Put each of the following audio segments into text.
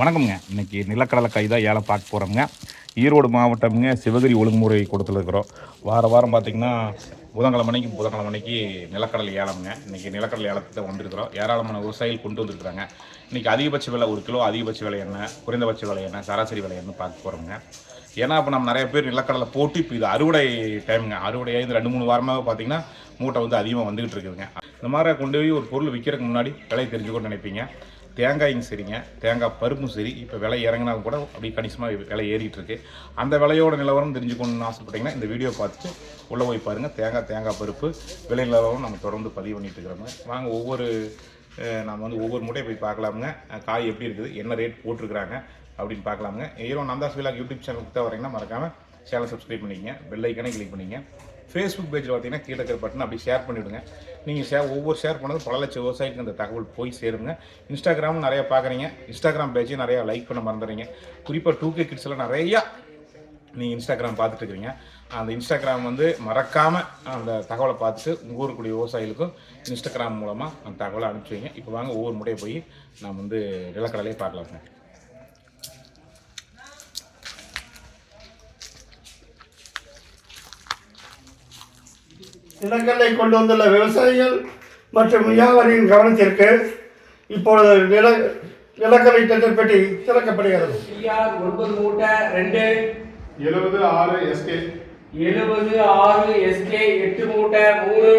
வணக்கம்ங்க. இன்றைக்கி நிலக்கடலை கை தான் ஏலம் பார்க்க போகிறோம்ங்க ஈரோடு மாவட்டம்ங்க சிவகிரி ஒழுங்குமுறை கொடுத்துல இருக்கிறோம். வார வாரம் பார்த்திங்கன்னா புதன்கிழமை மணிக்கு புதன்கிழமை மணிக்கு நிலக்கடலை ஏலம்ங்க. இன்றைக்கி நிலக்கடலை ஏலத்துக்கு தான் வந்திருக்கிறோம். ஏராளமான விவசாயிகள் கொண்டு வந்திருக்கிறாங்க. இன்றைக்கி அதிகபட்ச விலை ஒரு கிலோ அதிகபட்ச விலை என்ன குறைந்தபட்ச விலை என்ன சராசரி விலை என்ன பார்க்க போகிறோங்க ஏன்னா இப்போ நம்ம நிறைய பேர் நிலக்கடலை போட்டு இப்போ இது அறுவடை டைமுங்க. அறுவடை இந்த ரெண்டு மூணு வாரமாக பார்த்தீங்கன்னா மூட்டை வந்து அதிகமாக வந்துக்கிட்டு இருக்குதுங்க. இந்த மாதிரி கொண்டு போய் ஒரு பொருள் விற்கிறதுக்கு முன்னாடி விலை தெரிஞ்சுக்கணும்னு நினைப்பீங்க. தேங்காயும் சரிங்க. தேங்காய் பருப்பும் சரி. இப்போ விலை இறங்கினாலும் கூட அப்படியே கணிசமாக விலை ஏறிட்டு இருக்கு அந்த விலையோட நிலவரம் தெரிஞ்சுக்கணும்னு ஆசைப்பட்டீங்கன்னா இந்த வீடியோ பார்த்துட்டு உள்ளே போய் பாருங்கள் தேங்காய் தேங்காய் பருப்பு விலை நிலவரம் நம்ம தொடர்ந்து பதிவு பண்ணிட்டு இருக்கிறோங்க. வாங்க ஒவ்வொரு நம்ம வந்து ஒவ்வொரு மூட்டையை போய் பார்க்கலாமுங்க. காய் எப்படி இருக்குது? என்ன ரேட் போட்டிருக்கிறாங்க? அப்படின்னு பார்க்கலாமுங்க. ஏரோ நந்தாஸ் விழா யூடியூப் சேனலுக்கு தான் வரீங்கன்னா மறக்காமல் சேனல் சப்ஸ்கிரைப் பண்ணிக்கங்க. பெல் ஐக்கனை கிளிக் பண்ணிங்க ஃபேஸ்புக் பேஜில் பார்த்தீங்கன்னா கீழே இருக்கிற பட்டன் அப்படி ஷேர் பண்ணிவிடுங்க நீங்கள் ஷேர் ஒவ்வொரு ஷேர் பண்ணது பல லட்சம் விவசாயிக்கு அந்த தகவல் போய் சேருங்க. இன்ஸ்டாகிராமும் நிறையா பார்க்குறீங்க இன்ஸ்டாகிராம் பேஜையும் நிறையா லைக் பண்ண மறந்துடுறீங்க. குறிப்பாக டூ கே கிட்ஸ் நிறையா நீங்கள் இன்ஸ்டாகிராம் பார்த்துட்டு இருக்கிறீங்க அந்த இன்ஸ்டாகிராம் வந்து மறக்காமல் அந்த தகவலை பார்த்துட்டு உங்கள் ஊருக்குரிய விவசாயிகளுக்கும் இன்ஸ்டாகிராம் மூலமாக அந்த தகவலை அனுப்பிச்சி வைங்க. இப்போ வாங்க ஒவ்வொரு முறையை போய் நம்ம வந்து நிலக்கடலையே பார்க்கலாங்க. நிலக்கடலை கொண்டு வந்துள்ள விவசாயிகள் மற்றும் வியாபாரியின் கவனத்திற்கு இப்பொழுது நில நிலக்கடலை டெண்டர் பெட்டி திறக்கப்படுகிறது. டிஆர் ஒன்பது மூட்டை ரெண்டு. எழுபது ஆறு எஸ்கே எழுபது ஆறு எஸ்கே எட்டு மூட்டை மூணு.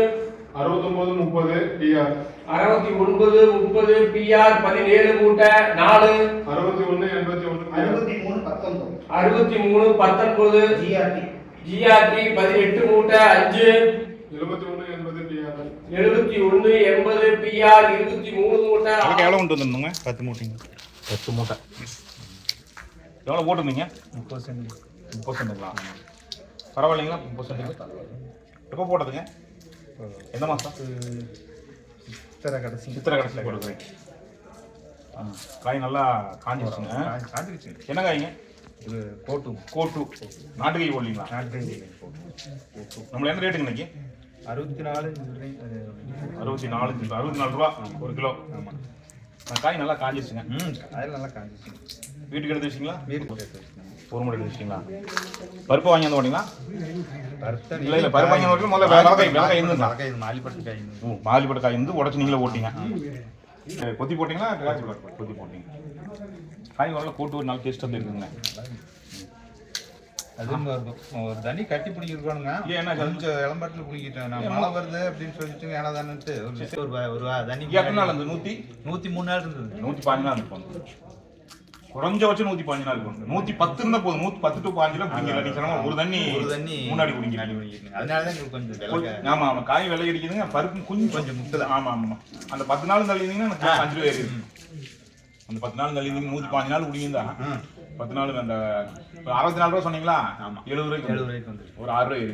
அறுபத்தொம்போது முப்பது டிஆர் அறுபத்தி ஒன்பது முப்பது பிஆர் பதினேழு மூட்டை நாலு. அறுபத்தி ஒன்று எண்பத்தி ஒன்று. அறுபத்தி மூணு பத்தொன்பது. அறுபத்தி மூணு பத்தொன்பது ஜிஆர்டி ஜிஆர்டி பதினெட்டு மூட்டை அஞ்சு. எழுபத்தி ஒன்று எண்பது டிஆர் எழுபத்தி ஒன்று எண்பது பிஆர் இருபத்தி மூணு மூட்டை. அதுக்கு எவ்வளோ கொண்டு வந்திருந்தோங்க? பத்து மூட்டைங்க. பத்து மூட்டை. எவ்வளோ போட்டிருந்தீங்க? முப்பது சென்ட். முப்பது சென்ட்டுங்களா? பரவாயில்லைங்களா? முப்பது சென்ட்டுங்க. எப்போ போட்டதுங்க? எந்த மாதம் சித்திரை கடைசி. சித்திரை கடைசியில் போட்டுக்கிறேன் ஆ காய் நல்லா காஞ்சி வச்சுங்க காஞ்சிருச்சு. என்ன காய்ங்க? இது கோட்டு. கோட்டு. நாட்டு காய் போடலீங்களா நாட்டு நம்மள எந்த ரேட்டுங்க இன்னைக்கு? அறுபத்தி நாலு அறுபத்தி நாலு அறுபத்தி நாலு ரூபா. ஒரு கிலோ. ஆமாம் காய் நல்லா காஞ்சிருச்சுங்க. ம் அதில் நல்லா காஞ்சிச்சு வீட்டுக்கு எடுத்து வச்சிங்களா வீட்டுக்கு எடுத்து. ஒரு முறை எடுத்து வச்சிங்களா பருப்பு வாங்கி வந்து வறுத்த இல்ல, இல்ல, பருப்பு வாங்கி வந்து முதல்ல வேலை காய், வேலை? வேலை காய், மாலிப்பட்டு காய். ஓ மாலிப்பட்ட காய் வந்து உடச்சி நீங்களே ஓட்டிங்க கொத்தி போட்டிங்களா? கொத்தி போட்டீங்க. காய் வரல போட்டு ஒரு நாள் டேஸ்ட் வந்து இருக்குங்க. அது ஒரு- தண்ணி கட்டி பிடிக்கிறோங்க ஏன் என்ன அது? கொஞ்சம் இளம்பரத்தில் பிடிக்கிட்டேன். நான் மழை வருது அப்படின்னு சொல்லிட்டு ஏன்னா ஒரு ஒரு தண்ணி எத்தனை நாள் அந்த நூற்றி நூற்றி மூணு நாள் இருந்தது. நூற்றி பாஞ்சு நாள் இருக்கும் குறைஞ்சபட்சம் நூற்றி பாஞ்சு நாள் இருக்கும் நூற்றி பத்து இருந்தா போதும். நூற்றி பத்து டு பாஞ்சுல பிடிக்கல நீ ஒரு தண்ணி ஒரு தண்ணி. முன்னாடி பிடிக்கிறேன் அதனால தான் கொஞ்சம் விலை கா- ஆமா ஆமா. காய் விலை அடிக்குதுங்க பருப்பு கொஞ்சம் கொஞ்சம் முக்குது. ஆமா ஆமா. அந்த பத்து நாள் கிலோ அஞ்சு ரூபா ஏறி அந்த பத்து நாள் தள்ளியிருந்தீங்க நூற்றி பாஞ்சு நாள் குடிங்க ம். பத்து நாள் அந்த அறுபத்தி நாலு ரூபா சொன்னீங்களா? ஆமா. எழுபது ரூபாய்க்கு எழுபது ரூபாய்க்கு வந்துருச்சு ஒரு ஆறு ரூபாய் ஏறி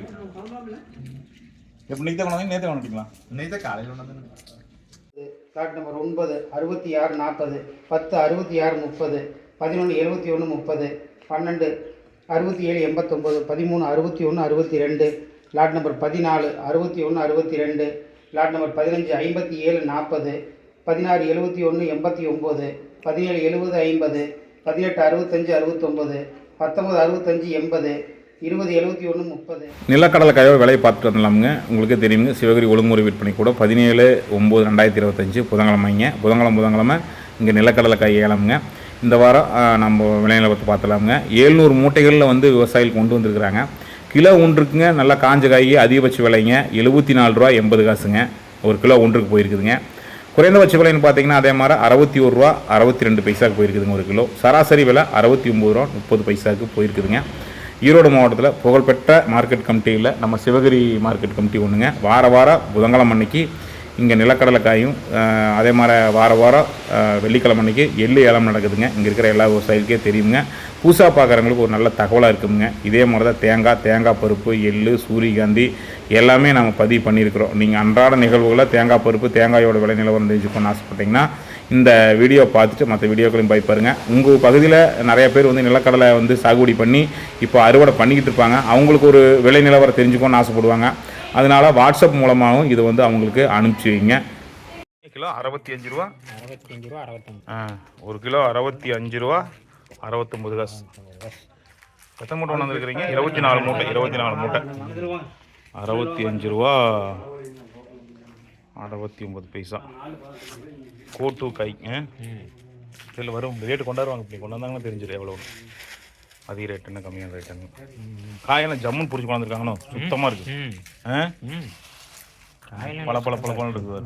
எப்போ நீங்க தான் கொண்டாந்து நேற்று கொண்டாட்டிங்களா தான் காலையில் ஒன்று கார்டு நம்பர் ஒன்பது அறுபத்தி ஆறு நாற்பது பத்து அறுபத்தி ஆறு முப்பது பதினொன்று எழுபத்தி ஒன்று முப்பது பன்னெண்டு அறுபத்தி ஏழு எண்பத்தொம்போது பதிமூணு அறுபத்தி ஒன்று அறுபத்தி ரெண்டு லாட் நம்பர் பதினாலு அறுபத்தி ஒன்று அறுபத்தி ரெண்டு லாட் நம்பர் பதினஞ்சு ஐம்பத்தி ஏழு நாற்பது பதினாறு எழுபத்தி ஒன்று எண்பத்தி ஒம்பது பதினேழு எழுபது ஐம்பது பதினெட்டு அறுபத்தஞ்சு அறுபத்தொம்பது பத்தொம்பது அறுபத்தஞ்சு எண்பது இருபது எழுபத்தி ஒன்று முப்பது. நிலக்கடலை காயோட விலையை பார்த்துட்டு வந்துடலாமுங்க. உங்களுக்கு தெரியுங்க சிவகிரி ஒழுங்குமுறை விற்பனை கூட பதினேழு ஒம்பது ரெண்டாயிரத்தி இருபத்தஞ்சு புதன்கிழமைங்க. புதன்கிழமை புதன்கிழமை இங்கே நிலக்கடலை காய் ஏலமுங்க. இந்த வாரம் நம்ம விளைநிலை பார்த்து பார்த்துலாமுங்க ஏழ்நூறு மூட்டைகளில் வந்து விவசாயிகள் கொண்டு வந்திருக்கிறாங்க. கிலோ ஒன்றுக்குங்க நல்லா காஞ்ச காய் அதிகபட்ச விலைங்க எழுபத்தி நாலு ரூபா எண்பது காசுங்க. ஒரு கிலோ ஒன்றுக்கு போயிருக்குதுங்க. குறைந்தபட்ச விலைன்னு பார்த்தீங்கன்னா அதே மாதிரி அறுபத்தி ஒரு ரூபா அறுபத்தி ரெண்டு பைசாக்கு போயிருக்குதுங்க ஒரு கிலோ. சராசரி விலை அறுபத்தி ஒம்பது ரூபா முப்பது பைசாவுக்கு போயிருக்குதுங்க. ஈரோடு மாவட்டத்தில் புகழ்பெற்ற மார்க்கெட் கமிட்டியில் நம்ம சிவகிரி மார்க்கெட் கமிட்டி ஒன்றுங்க வார வாரம் புதன்கிழமை அன்னைக்கு இங்கே நிலக்கடலை காயும் அதே மாதிரி வார வாரம் வெள்ளிக்கிழமை அன்னைக்கு எள்ளு ஏலம் நடக்குதுங்க. இங்கே இருக்கிற எல்லா விவசாயிகளுக்கே தெரியுங்க. புதுசாக பார்க்குறவங்களுக்கு ஒரு நல்ல தகவலாக இருக்குங்க. இதே மாதிரி தான் தேங்காய் தேங்காய் பருப்பு எள்ளு சூரியகாந்தி எல்லாமே நம்ம பதிவு பண்ணியிருக்கிறோம். நீங்கள் அன்றாட நிகழ்வுகளை தேங்காய் பருப்பு தேங்காயோட விலை நிலவரம் தெரிஞ்சுக்கணும்னு ஆசைப்பட்டீங்கன்னா இந்த வீடியோ பார்த்துட்டு மற்ற வீடியோக்களையும் போய் பாருங்கள் உங்கள் பகுதியில் நிறைய பேர் வந்து நிலக்கடலை வந்து சாகுபடி பண்ணி இப்போ அறுவடை பண்ணிக்கிட்டு இருப்பாங்க. அவங்களுக்கு ஒரு விலை நிலவரம் தெரிஞ்சுக்கணும்னு ஆசைப்படுவாங்க. அதனால் வாட்ஸ்அப் மூலமாகவும் இதை வந்து அவங்களுக்கு அனுப்பிச்சி வைங்க. கிலோ? அறுபத்தி அஞ்சு ரூபா? அறுபத்தி அஞ்சு ரூபா அறுபத்தஞ்சு. ஆ ஒரு கிலோ அறுபத்தி அஞ்சு ரூபா அறுபத்தொம்பது காசு. எத்தனை மூட்டை கொண்டு வந்துருக்கிறீங்க இருபத்தி நாலு மூட்டை இருபத்தி நாலு மூட்டை. அறுபத்தி அஞ்சு ரூபா அறுபத்தி ஒம்பது பைசா. கோட்டு காய் இதில் வரும் ரேட்டு கொண்டாடுவாங்க இப்படி. கொண்டாந்தாங்கன்னா தெரிஞ்சிடும் எவ்வளோ அதிக ரேட் என்ன? கம்மியான ரேட் என்ன? காயெல்லாம் ஜம்முன்னு பிடிச்சி கொண்டாந்துருக்காங்கண்ணோ சுத்தமாக இருக்குது ஆ? காயெல்லாம் பல பல பல பழம் இருக்குது